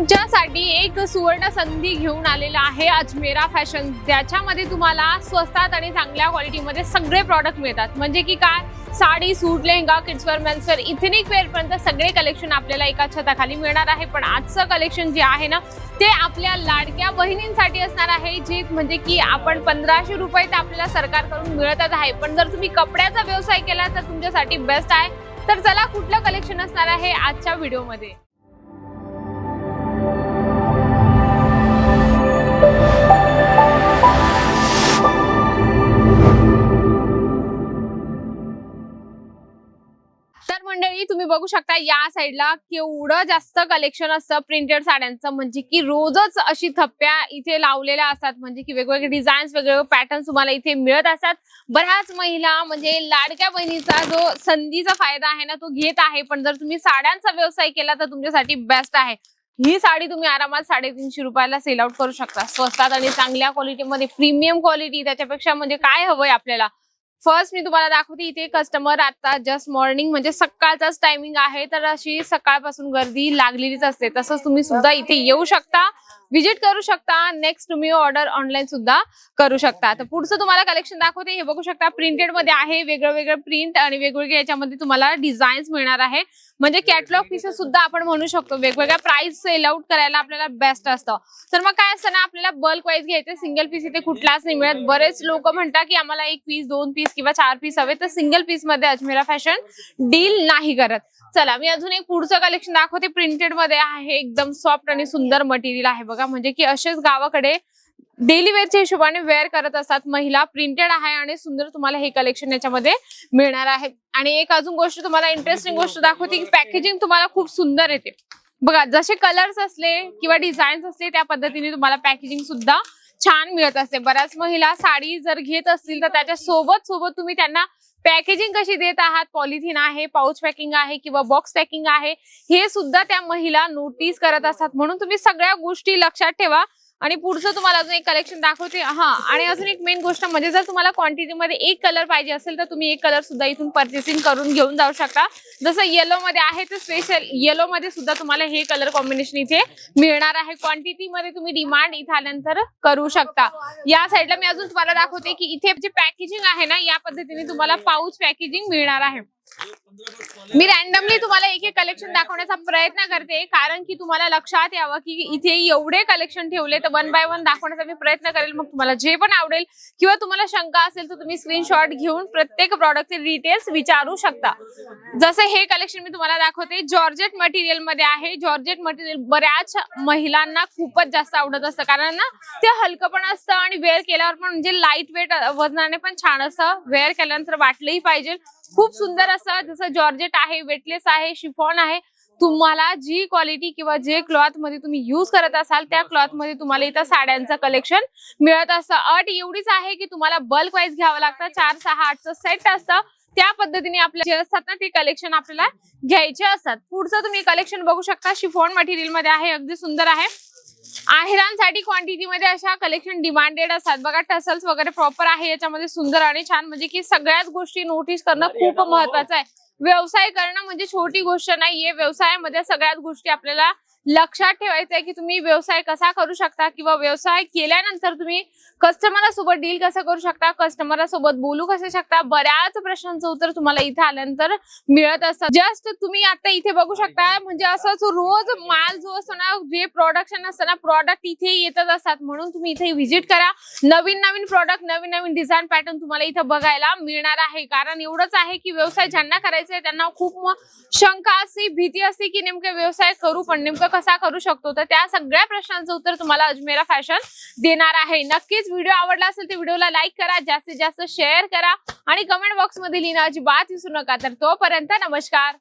तुमच्यासाठी एक सुवर्ण संधी घेऊन आलेला आहे अजमेरा फॅशन. ज्याच्यामध्ये तुम्हाला स्वस्तात आणि चांगल्या क्वालिटीमध्ये सगळे प्रॉडक्ट मिळतात. म्हणजे की काय? Sari suit lehenga kidswear menswear ethnic वेअरपर्यंत सगळे कलेक्शन आपल्याला एका छताखाली मिळणार आहे. पण आजचं कलेक्शन जे आहे ना ते आपल्या लाडक्या बहिणींसाठी असणार आहे. जे म्हणजे की आपण पंधराशे रुपये ते आपल्याला सरकारकडून मिळतच आहे. पण जर तुम्ही कपड्याचा व्यवसाय केला तर तुमच्यासाठी बेस्ट आहे. तर चला कुठलं कलेक्शन असणार आहे आजच्या व्हिडिओमध्ये बघू शकता या साईडला केवढं जास्त कलेक्शन असतं प्रिंटेड साड्यांचं. म्हणजे की रोजच अशी थप्प्या इथे लावलेल्या असतात. म्हणजे की वेगवेगळे डिझाईन्स वेगवेगळे पॅटर्न तुम्हाला इथे मिळत असतात. बऱ्याच महिला म्हणजे लाडक्या बहिणीचा जो संधीचा फायदा आहे ना तो घेत आहे. पण जर तुम्ही साड्यांचा व्यवसाय केला तर तुमच्यासाठी बेस्ट आहे. ही साडी तुम्ही आरामात साडेतीनशे रुपयाला सेल आउट करू शकता. स्वस्तात आणि चांगल्या क्वालिटीमध्ये प्रीमियम क्वालिटी त्याच्यापेक्षा म्हणजे काय हवंय आपल्याला? फर्स्ट मी तुम्हाला दाखवते इथे कस्टमर आता जस्ट मॉर्निंग म्हणजे सकाळचाच टायमिंग आहे तर अशी सकाळपासून गर्दी लागलेलीच असते. तसंच तुम्ही सुद्धा इथे येऊ शकता व्हिजिट करू शकता नेक्स्ट तुम्ही ऑर्डर ऑनलाईन सुद्धा करू शकता. तर पुढचं तुम्हाला कलेक्शन दाखवते. हे बघू शकता प्रिंटेडमध्ये आहे वेगळं वेगळं प्रिंट आणि वेगवेगळे याच्यामध्ये तुम्हाला डिझाईन्स मिळणार आहे. म्हणजे कॅटलॉग पीसेस सुद्धा आपण म्हणू शकतो वेगवेगळ्या प्राइस सेल आउट करायला आपल्याला बेस्ट असतं. तर मग काय असतं ना आपल्याला बल्क वाईज घ्यायचे सिंगल पीस इथे कुठलाच नाही मिळत. बरेच लोक म्हणतात की आम्हाला एक पीस दोन पीस किंवा चार पीस हवे तर सिंगल पीसमध्ये अजमेरा फॅशन डील नाही करत. चला मी अजून एक पुढचं कलेक्शन दाखवते. प्रिंटेडमध्ये आहे एकदम सॉफ्ट आणि सुंदर मटेरियल आहे बघा. म्हणजे की असेच गावाकडे डेली वेअरच्या हिशोबाने वेअर करत असतात. महिला प्रिंटेड आहे आणि सुंदर तुम्हाला हे कलेक्शन याच्यामध्ये मिळणार आहे. आणि एक अजून गोष्ट तुम्हाला इंटरेस्टिंग गोष्ट दाखवते की पॅकेजिंग तुम्हाला खूप सुंदर येते. बघा जसे कलर्स असले किंवा डिझाईन्स असले त्या पद्धतीने तुम्हाला पॅकेजिंग सुद्धा छान मिळत असते. बऱ्याच महिला साडी जर घेत असतील तर त्याच्या सोबत सोबत तुम्ही त्यांना पॅकेजिंग कशी देत आहात? पॉलिथिन आहे पाऊच पॅकिंग आहे किंवा बॉक्स पॅकिंग आहे हे सुद्धा त्या महिला नोटीस करत असतात. म्हणून तुम्ही सगळ्या गोष्टी लक्षात ठेवा. आणि पुढचं तुम्हाला अजून एक कलेक्शन दाखवते. हा आणि अजून एक मेन गोष्ट म्हणजे जर तुम्हाला क्वांटिटीमध्ये एक कलर पाहिजे असेल तर तुम्ही एक कलर सुद्धा इथून परचेसिंग करून घेऊन जाऊ शकता. जसं येलो मध्ये आहे तर स्पेशल येलो मध्ये सुद्धा तुम्हाला हे कलर कॉम्बिनेशन इथे मिळणार आहे. क्वांटिटी मध्ये तुम्ही डिमांड इथे आल्यानंतर करू शकता. या साईडला मी अजून तुम्हाला दाखवते की इथे जे पॅकेजिंग आहे ना या पद्धतीने तुम्हाला पाऊच पॅकेजिंग मिळणार आहे. मी रॅन्डमली तुम्हाला एक एक कलेक्शन दाखवण्याचा प्रयत्न करते कारण की तुम्हाला लक्षात यावं की इथे एवढे कलेक्शन ठेवले तर वन बाय वन दाखवण्याचा मी प्रयत्न करेल. मग तुम्हाला जे पण आवडेल किंवा तुम्हाला शंका असेल तर तुम्ही स्क्रीनशॉट घेऊन प्रत्येक प्रॉडक्टचे डिटेल्स विचारू शकता. जसं हे कलेक्शन मी तुम्हाला दाखवते जॉर्जेट मटेरियलमध्ये आहे. जॉर्जेट मटेरियल बऱ्याच महिलांना खूपच जास्त आवडत असतं. कारण ना ते हलकं पण असतं आणि वेअर केल्यावर पण म्हणजे लाइट वेट वजनाने पण छान असतं. वेअर केल्यानंतर वाटलंही पाहिजे. खूप सुंदर असं जसं जॉर्जेट आहे वेटलेस आहे शिफॉन आहे. तुम्हाला जी क्वालिटी किंवा जे क्लॉथमध्ये तुम्ही युज करत असाल त्या क्लॉथमध्ये तुम्हाला इथं साड्यांचं कलेक्शन मिळत असतं. अट एवढीच आहे की तुम्हाला बल्क वाईज घ्यावं लागतं. चार सहा आठचं सेट असतं. त्या पद्धतीने आपल्या जे असतात ना ते कलेक्शन आपल्याला घ्यायचे असतात. पुढचं तुम्ही कलेक्शन बघू शकता. शिफॉन मटेरियलमध्ये आहे. अगदी सुंदर आहे. आहेरांसाठी क्वांटिटी मध्ये अशा कलेक्शन डिमांडेड असतात. बघा टसल्स वगैरे प्रॉपर आहे याच्यामध्ये सुंदर आणि छान. म्हणजे की सगळ्याच गोष्टी नोटीस करणं खूप महत्वाचं आहे. व्यवसाय करणं म्हणजे छोटी गोष्ट नाहीये. व्यवसायामध्ये सगळ्याच गोष्टी आपल्याला लक्षात ठेवायचं आहे की तुम्ही व्यवसाय कसा करू शकता किंवा व्यवसाय केल्यानंतर तुम्ही कस्टमरासोबत डील कसं करू शकता कस्टमरासोबत बोलू कसं शकता? बऱ्याच प्रश्नांचं उत्तर तुम्हाला इथे आल्यानंतर मिळत असतं. जस्ट तुम्ही आता इथे बघू शकता म्हणजे असंच रोज माल जो असतो ना जे प्रोडक्शन असतं ना प्रॉडक्ट इथे येतच असतात. म्हणून तुम्ही इथे व्हिजिट करा. नवीन नवीन प्रॉडक्ट नवीन नवीन डिझाईन पॅटर्न तुम्हाला इथं बघायला मिळणार आहे. कारण एवढंच आहे की व्यवसाय ज्यांना करायचा आहे त्यांना खूप शंका असते भीती असते की नेमकं व्यवसाय करू पण नेमकं कसा करू शकतो? तर त्या सगळ्या प्रश्नांचं उत्तर तुम्हाला अजमेरा फॅशन देणार आहे. नक्कीच व्हिडिओ आवडला असेल तर व्हिडिओला लाईक करा जास्तीत जास्त शेअर करा आणि कमेंट बॉक्समध्ये लिहिणं अजिबात विसरू नका. तर तोपर्यंत नमस्कार.